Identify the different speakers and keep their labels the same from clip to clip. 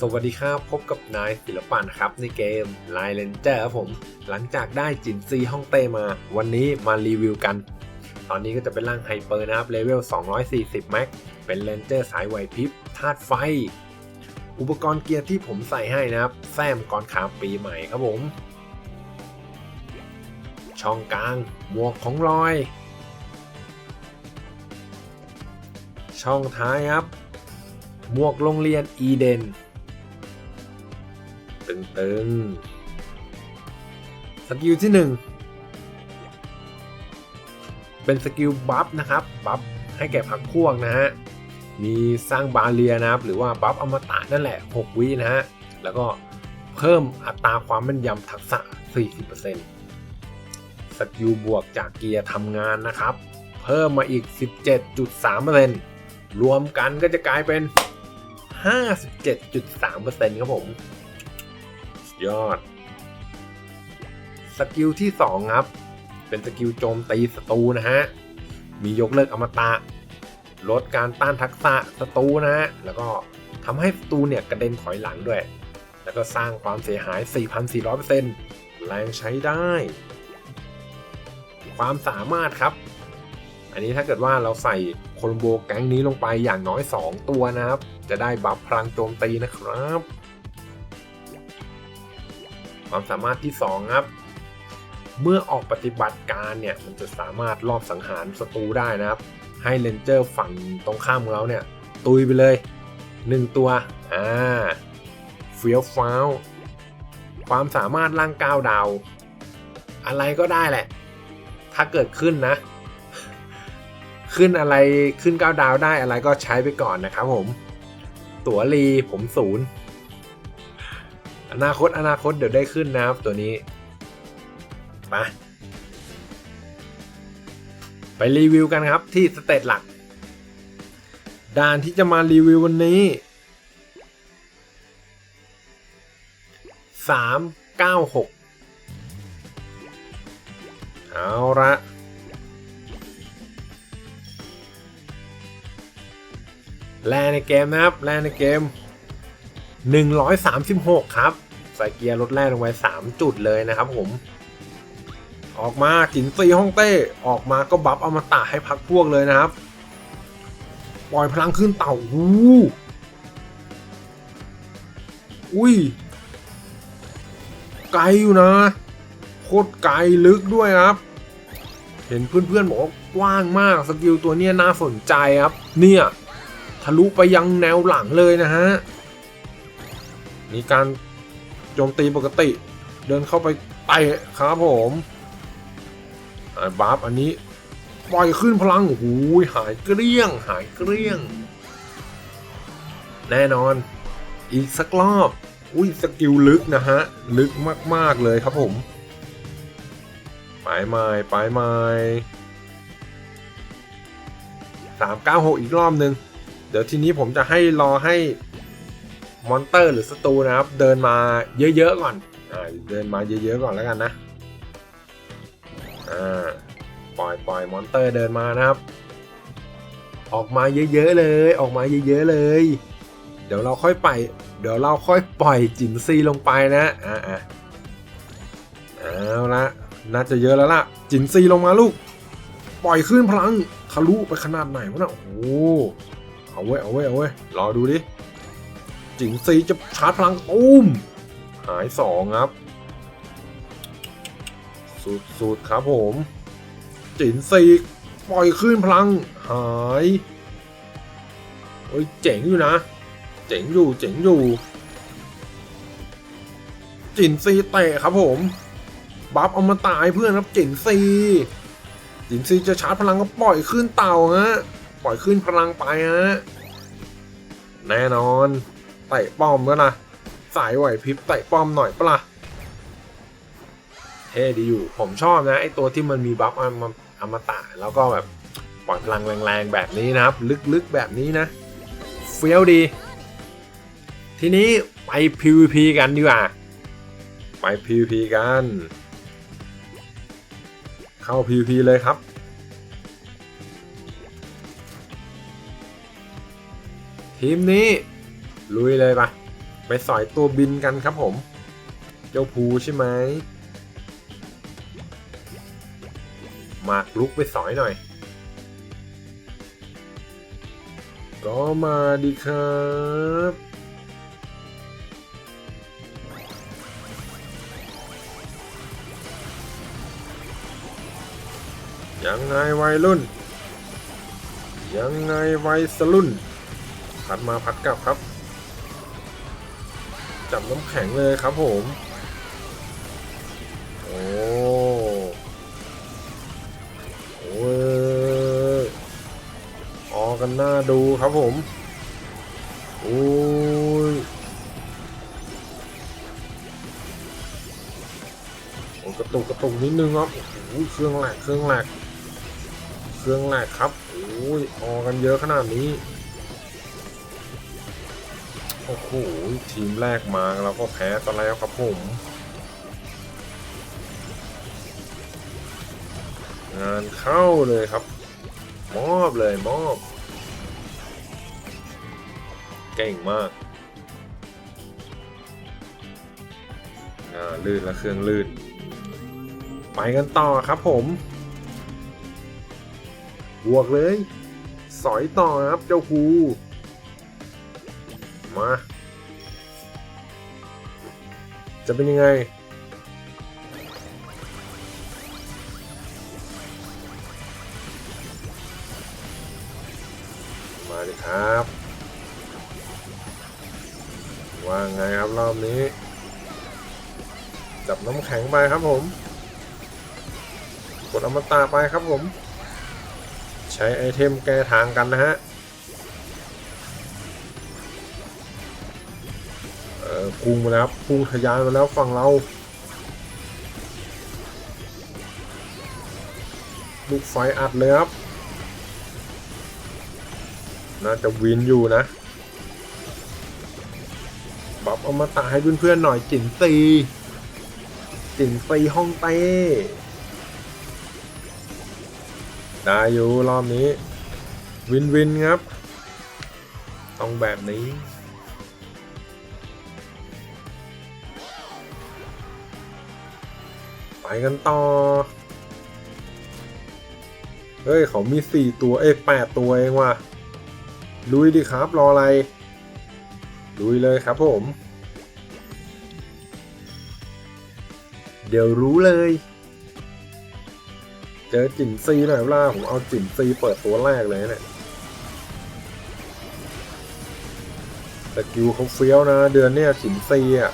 Speaker 1: สวัสดีครับ พบกับนายศิลปะนครับในเกม l i เลนเจอร์ครับผม หลังจากได้จินซีฮ่องเต้มา วันนี้มารีวิวกัน ตอนนี้ก็จะเป็นร่างไฮเปอร์นะครับเลเวล 240 แม็ก เป็นเลนเจอร์สายไหวพริบธาตุไฟ อุปกรณ์เกียร์ที่ผมใส่ให้นะครับ แซมก่อนขามปีใหม่ครับผม ช่องกลาง หมวกของรอย ช่องท้ายครับ หมวกโรงเรียนอีเดน ตึงตึงสกิลที่หนึ่งเป็นสกิลบัฟนะครับ บัฟให้แก่พักพวกนะฮะ มีสร้างบาเรียนะครับ หรือว่าบัฟอมตะนั่นแหละ 6 วินะฮะ แล้วก็เพิ่มอัตราความแม่นยำทักษะ 40%สกิลบวกจากเกียร์ทำงานนะครับ เพิ่มมาอีก 17.3%รวมกันก็จะกลายเป็น 57.3%ครับผม ยอด สกิลที่ 2 ครับ เป็นสกิลโจมตีศัตรูนะฮะ มียกเลิกอมตะ ลดการต้านทักษะศัตรูนะฮะ แล้วก็ทำให้ศัตรูเนี่ยกระเด็นถอยหลังด้วย แล้วก็สร้างความเสียหาย 4,400%แรงใช้ได้ ความสามารถครับ อันนี้ถ้าเกิดว่าเราใส่โคลมโบแก๊งนี้ลงไปอย่างน้อย 2 ตัวนะครับ จะได้บัฟพลังโจมตีนะครับ ความสามารถที่ 2 ครับ เมื่อออกปฏิบัติการเนี่ยมันจะสามารถลอบสังหารศัตรูได้นะครับ ให้เลนเจอร์ฝั่งตรงข้ามของเราเนี่ย ตุยไปเลย 1 ตัว อ่าเฟียวฟ้าวความสามารถร่างก้าวดาว อะไรก็ได้แหละ ถ้าเกิดขึ้นนะ ขึ้นอะไรขึ้นก้าวดาวได้อะไรก็ใช้ไปก่อนนะครับผม ตั๋วรีผมศูนย์ อนาคตอนาคตเดี๋ยวได้ขึ้นนะครับตัวนี้ไปไปรีวิวกันครับที่สเตตหลัก ด่านที่จะมารีวิววันนี้ 3 9 6 เอาละแลในเกมนะครับ แลในเกม 136 ครับ ใส่เกียร์ลดแร่ลงไป3จุดเลยนะครับผม ออกมาจินซีฮ่องเต้ออกมาก็บัฟอมตะให้พักพวกเลยนะครับ ปล่อยพลังขึ้นเต่าอู้อุ้ย ไกลอยู่นะ โคตรไกลลึกด้วยครับ เห็นเพื่อนๆบอกว่ากว้างมากสกิลตัวเนี้ยน่าสนใจครับ เนี่ยทะลุไปยังแนวหลังเลยนะฮะมีการ โจมตีปกติ เดินเข้าไปเตะครับผมบาฟอันนี้ปล่อยขึ้นพลังโอ้โหหายเกลี้ยง หายเกลี้ยง แน่นอน อีกสักรอบ อุ้ยสกิลลึกนะฮะ ลึกมาก ๆ เลยครับผมไปใหม่ไปใหม่สามเก้าหกอีกรอบหนึ่งเดี๋ยวทีนี้ผมจะให้รอให้ มอนเตอร์หรือศัตรูนะครับ เดินมาเยอะๆก่อนอ่าเดินมาเยอะๆก่อนแล้วกันนะอ่าปล่อยปล่อยมอนเตอร์เดินมานะครับ ออกมาเยอะๆเลย ออกมาเยอะๆเลย เดี๋ยวเราค่อยไป เดี๋ยวเราค่อยปล่อยจินซีลงไปนะอ่าอ่าเอาละน่าจะเยอะแล้วล่ะ จินซีลงมาลูก ปล่อยขึ้นพลังทะลุไปขนาดไหนวะนะโอ้โหเอาเว้ยเอาเว้ยเอาเว้ยรอดูดิ จิงซีจะชาร์จพลังตุ้ม หายสองครับ สุดๆครับผม จินซีปล่อยขึ้นพลัง หายโอ้ยเจ๋งอยู่นะ เจ๋งอยู่เจ๋งอยู่ จินซีเตะครับผม บัฟเอามาตายเพื่อนครับจินซีจินซีจะชาร์จพลังก็ปล่อยขึ้นเต่าฮะ ปล่อยขึ้นพลังไปฮะ แน่นอน เตะป้อมก็นะสายไหวพริบเตะป้อมหน่อยปะล่ะเท่ดีอยู่ผมชอบนะไอตัวที่มันมีบัฟอมอมตะแล้วก็แบบปล่อยพลังแรงๆแบบนี้นะครับ ลึกๆแบบนี้นะเฟี้ยวดี ทีนี้ไป PVP กันดีกว่า ไป PVP กัน เข้า PVP เลยครับ ทีมนี้ ลุยเลยปะไปสอยตัวบินกันครับผม เจ้าภูใช่ไหมมากลุกไปสอยหน่อย ก็มาดีครับยังไงวัยรุ่น ยังไงวัยสรุ่นพัดมาพัดกลับครับ จับน้ำแข็งเลยครับผม โอ้โอ้ยออกันหน้าดูครับผมโอ้ยโอ้ยกระตุกกระตุกนิดนึงครับโอ้ยเครื่องแหลกเครื่องแหลกเครื่องแหลกครับโอ้ยออกันเยอะขนาดนี้ โอ้โหทีมแรกมาเราก็แพ้ตอนแล้วครับผมงานเข้าเลยครับ มอบเลยมอบ เก่งมากลื่นและเครื่องลื่น ไปกันต่อครับผม บวกเลย สอยต่อครับเจ้าคู มา จะเป็นยังไง มาดิครับ ว่าไงครับรอบนี้ จับน้ำแข็งไปครับผม กดอมตะไปครับผม ใช้ไอเทมแก้ทางกันนะฮะ อ่อพุ่งมาแล้วครับพุ่งทะยานมาแล้วฝั่งเราลูกไฟอัดเลยครับ น่าจะวินอยู่นะ บับเอามาตาให้เพื่อนๆหน่อยจินตีจินตีห้องเต้ได้อยู่รอบนี้ วินวินครับ ต้องแบบนี้ กันต่อ เฮ้ย เขามีสี่ตัว เอ้ยแปดตัวเองว่ะ ลุยดิครับรออะไร ลุยเลยครับผม เดี๋ยวรู้เลย เจอจิ่นซีหน่อยล่าผมเอาจิ่นซีเปิดตัวแรกเลยเนี่ยแต่กิวเขาเฟี้ยวนะ เดือนเนี้ยจิ่นซีอะ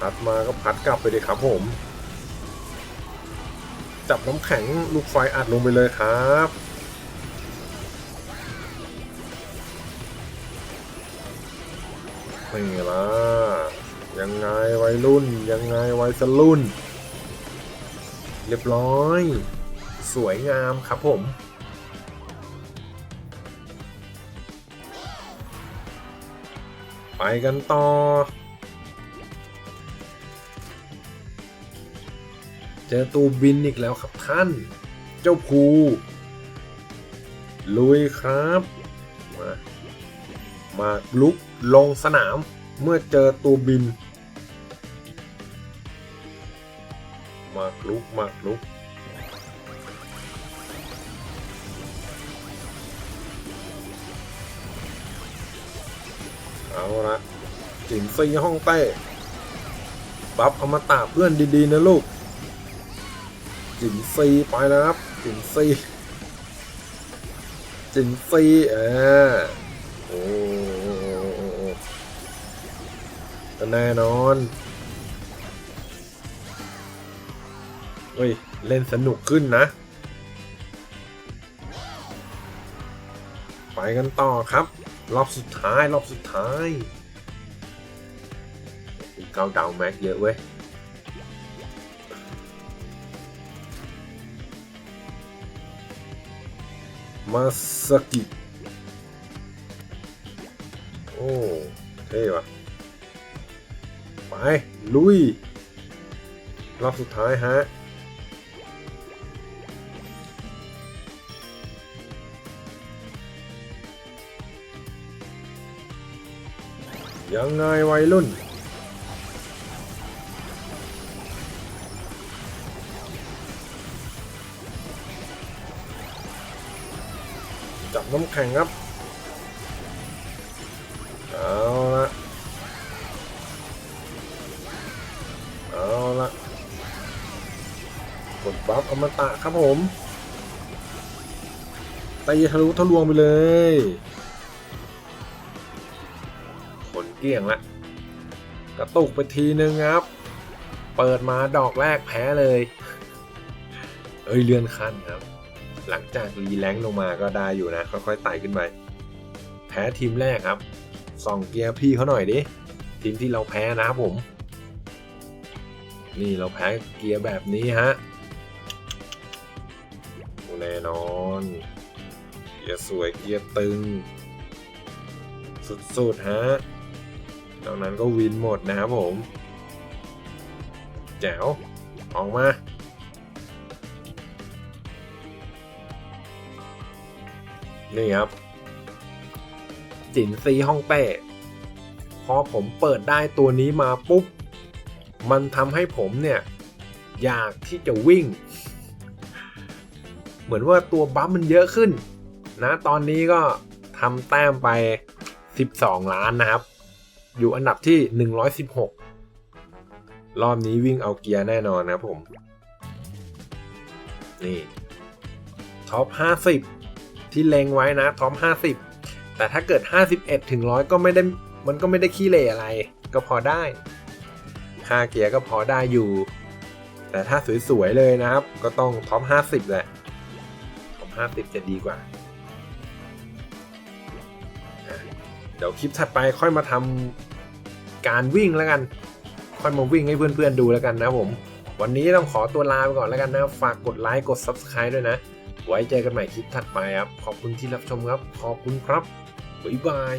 Speaker 1: พัดมาก็พัดกลับไปเลยครับผม จับน้ำแข็งลูกไฟอัดลงไปเลยครับนี่ล่ะยังไงวัยรุ่น ยังไงวัยสรุ่น เรียบร้อย สวยงามครับผม ไปกันต่อ เจอตูบินอีกแล้วครับท่าน เจ้าภูลุยครับ มา มาลุกลงสนามเมื่อเจอตูบิน มาลุกมาลุกเอาละจินซีห้องเต้ บัฟอมตะเพื่อนดี ๆ นะลูก จินซีไปแล้วครับ จินซีจินซีเออโอ้แน่นอนเฮ้ย เล่นสนุกขึ้นนะ ไปกันต่อครับ รอบสุดท้าย รอบสุดท้ายเก้าดาวแม็กเยอะเว้ย มาสกิ โอ้ เท่ว่ะไป ลุย รอบสุดท้ายฮะ ยังไงวัยรุ่น น้ำแข็งครับ เอาละเอาละกดบัฟอมตะครับผมตีทะลุทะลวงไปเลยผลเกลี้ยงละ กระตุกไปทีนึงครับ เปิดมาดอกแรกแพ้เลย เอ้ยเลื่อนขั้นครับ หลังจากรีแลงค์ลงมาก็ได้อยู่นะ ค่อยๆไต่ขึ้นไปแพ้ทีมแรกครับส่องเกียร์พี่เขาหน่อยดิทีมที่เราแพ้นะครับผม นี่เราแพ้เกียร์แบบนี้ฮะแน่นอนเกียร์สวยเกียร์ตึง สุดๆฮะนอกนั้นก็วินหมดนะครับผม แจ๋วออกมา นี่ครับ จินซีฮ่องเต้พอผมเปิดได้ตัวนี้มาปุ๊บ มันทำให้ผมเนี่ย อยากที่จะวิ่ง เหมือนว่าตัวบัฟมันเยอะขึ้น นะ ตอนนี้ก็ทำแต้มไป 12 ล้านนะครับ อยู่อันดับที่ 116 รอบนี้วิ่งเอาเกียร์แน่นอนนะผม นี่ท็อป50 ที่เล็งไว้นะท็อป50 แต่ถ้าเกิด 51 ถึง 100 ก็ไม่ได้มันก็ไม่ได้ขี้เหร่อะไร ก็พอได้5เกียร์ก็พอได้อยู่ แต่ถ้าสวยๆเลยนะครับ ก็ต้องท็อป50 แหละท็อป50 จะดีกว่าเดี๋ยวคลิปถัดไปค่อยมาทำการวิ่งแล้วกัน ค่อยมาวิ่งให้เพื่อนๆดูแล้วกันนะผม วันนี้ต้องขอตัวลาไปก่อนแล้วกันนะ ฝากกดไลค์กด Subscribe ด้วยนะ ไว้เจอกันใหม่คลิปถัดไปครับ ขอบคุณที่รับชมครับ ขอบคุณครับ บ๊ายบาย